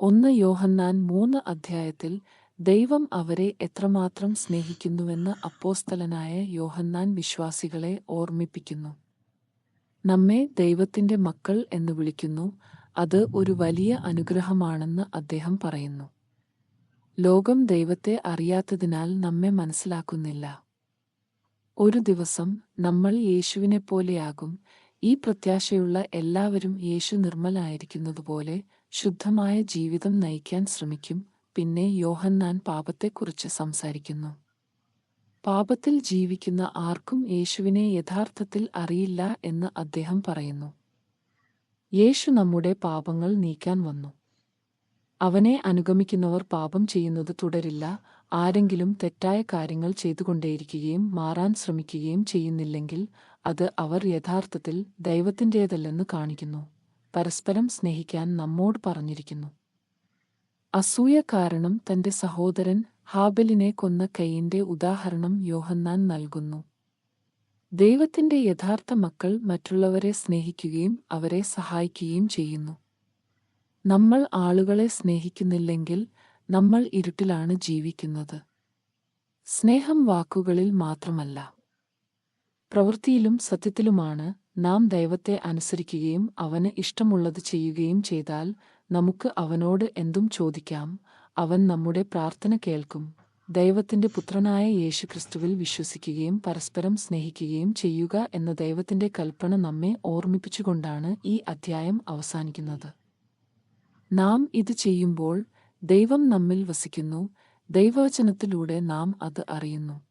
ഒന്ന് യോഹന്നാൻ മൂന്ന് അധ്യായത്തിൽ ദൈവം അവരെ എത്രമാത്രം സ്നേഹിക്കുന്നുവെന്ന് അപ്പോസ്തലനായ യോഹന്നാൻ വിശ്വാസികളെ ഓർമ്മിപ്പിക്കുന്നു. നമ്മെ ദൈവത്തിന്റെ മക്കൾ എന്ന് വിളിക്കുന്നു. അത് ഒരു വലിയ അനുഗ്രഹമാണെന്ന് അദ്ദേഹം പറയുന്നു. ലോകം ദൈവത്തെ അറിയാത്തതിനാൽ നമ്മെ മനസ്സിലാക്കുന്നില്ല. ഒരു ദിവസം നമ്മൾ യേശുവിനെപ്പോലെയാകും ഈ പ്രത്യാശയുള്ള എല്ലാവരും യേശു നിർമ്മലായിരിക്കുന്നതുപോലെ ശുദ്ധമായ ജീവിതം നയിക്കാൻ ശ്രമിക്കും. പിന്നെ യോഹന്നാൻ പാപത്തെക്കുറിച്ച് സംസാരിക്കുന്നു. പാപത്തിൽ ജീവിക്കുന്ന ആർക്കും യേശുവിനെ യഥാർത്ഥത്തിൽ അറിയില്ല എന്ന് അദ്ദേഹം പറയുന്നു. യേശു നമ്മുടെ പാപങ്ങൾ നീക്കാൻ വന്നു. അവനെ അനുഗമിക്കുന്നവർ പാപം ചെയ്യുന്നത് തുടരില്ല. ആരെങ്കിലും തെറ്റായ കാര്യങ്ങൾ ചെയ്തുകൊണ്ടേയിരിക്കുകയും മാറാൻ ശ്രമിക്കുകയും ചെയ്യുന്നില്ലെങ്കിൽ അത് അവർ യഥാർത്ഥത്തിൽ ദൈവത്തിന്റേതല്ലെന്ന് കാണിക്കുന്നു. പരസ്പരം സ്നേഹിക്കാൻ നമ്മോട് പറഞ്ഞിരിക്കുന്നു. അസൂയ കാരണം തന്റെ സഹോദരൻ ഹാബലിനെ കൊന്ന കൈയിന്റെ ഉദാഹരണം യോഹന്നാൻ നൽകുന്നു. ദൈവത്തിന്റെ യഥാർത്ഥ മക്കൾ മറ്റുള്ളവരെ സ്നേഹിക്കുകയും അവരെ സഹായിക്കുകയും ചെയ്യുന്നു. നമ്മൾ ആളുകളെ സ്നേഹിക്കുന്നില്ലെങ്കിൽ നമ്മൾ ഇരുട്ടിലാണ് ജീവിക്കുന്നത്. സ്നേഹം വാക്കുകളിൽ മാത്രമല്ല. പ്രവൃത്തിയിലും സത്യത്തിലുമാണ് നാം ദൈവത്തെ അനുസരിക്കുകയും അവന് ഇഷ്ടമുള്ളത് ചെയ്യുകയും ചെയ്താൽ നമുക്ക് അവനോട് എന്തും ചോദിക്കാം അവൻ നമ്മുടെ പ്രാർത്ഥന കേൾക്കും. ദൈവത്തിന്റെ പുത്രനായ യേശുക്രിസ്തുവിൽ വിശ്വസിക്കുകയും പരസ്പരം സ്നേഹിക്കുകയും ചെയ്യുക എന്ന ദൈവത്തിന്റെ കൽപ്പന നമ്മെ ഓർമ്മിപ്പിച്ചുകൊണ്ടാണ് ഈ അധ്യായം അവസാനിക്കുന്നത്. നാം ഇത് ചെയ്യുമ്പോൾ ദൈവം നമ്മിൽ വസിക്കുന്നു. ദൈവവചനത്തിലൂടെ നാം അത് അറിയുന്നു.